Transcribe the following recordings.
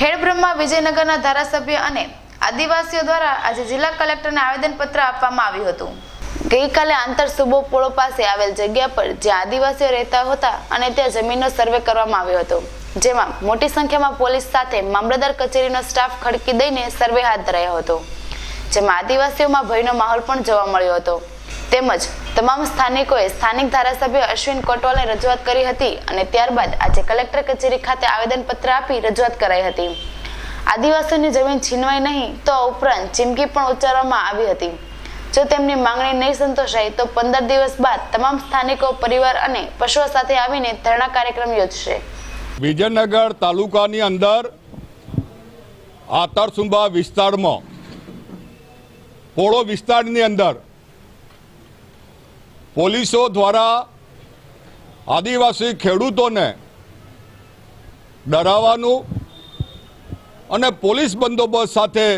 ખેડબ્રહ્મા વિજયનગરના ધારાસભ્ય અને આદિવાસીઓ દ્વારા આજે જિલ્લા કલેક્ટરને આવેદનપત્ર આપવામાં આવ્યું હતું. ગઈકાલે આંતર સુબો પોળો પાસે આવેલ જગ્યા પર જ્યાં આદિવાસીઓ રહેતા હતા અને ત્યાં જમીનનો સર્વે કરવામાં આવ્યો હતો. જેમાં મોટી સંખ્યામાં પોલીસ સાથે મામલતદાર કચેરીનો સ્ટાફ ખડકી દઈને સર્વે હાથ ધરાયો હતો. જેમાં આદિવાસીઓમાં ભયનો માહોલ પણ જોવા મળ્યો હતો. તેમજ તમામ સ્થાનિકોએ સ્થાનિક ધારાસભ્ય અશ્વિન કોટવાલને રજૂઆત કરી હતી અને ત્યારબાદ આજે કલેક્ટર કચેરી ખાતે આવેદનપત્ર આપી રજૂઆત કરાઈ હતી. આદિવાસીઓની જમીન છીનવાઈ નહીં તો ઉપરાંત ચીમકી પણ ઉચ્ચારવામાં આવી હતી. જો તેમની માંગણી નહીં સંતોષાય તો પંદર દિવસ બાદ તમામ સ્થાનિકો, પરિવાર અને પશુઓ સાથે આવીને ધરણા કાર્યક્રમ યોજશે. વિજયનગર તાલુકાની અંદર આતરસુંબા વિસ્તારમાં, પોળો વિસ્તારની અંદર પોલીસો દ્વારા આદિવાસી ખેડૂતોને ડરાવવાનું અને પોલીસ બંદોબસ્ત સાથે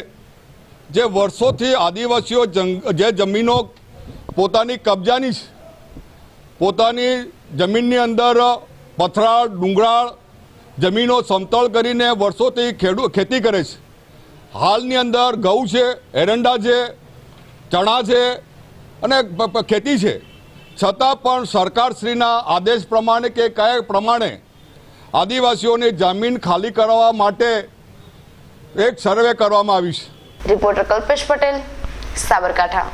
જે વર્ષોથી આદિવાસીઓ જે જમીનો પોતાની કબજાની પોતાની જમીનની અંદર પથરાળ, ડુંગરાળ જમીનો સમતળ કરીને વર્ષોથી ખેડૂત ખેતી કરે છે. હાલની અંદર ઘઉં છે, એરંડા છે, ચણા છે અને ખેતી છે. છતાં પણ સરકારશ્રીના આદેશ પ્રમાણે કે કયા પ્રમાણે આદિવાસીઓની જમીન ખાલી કરવા માટે એક સર્વે કરવામાં આવી છે. રિપોર્ટર કલ્પેશ પટેલ, સાબરકાંઠા.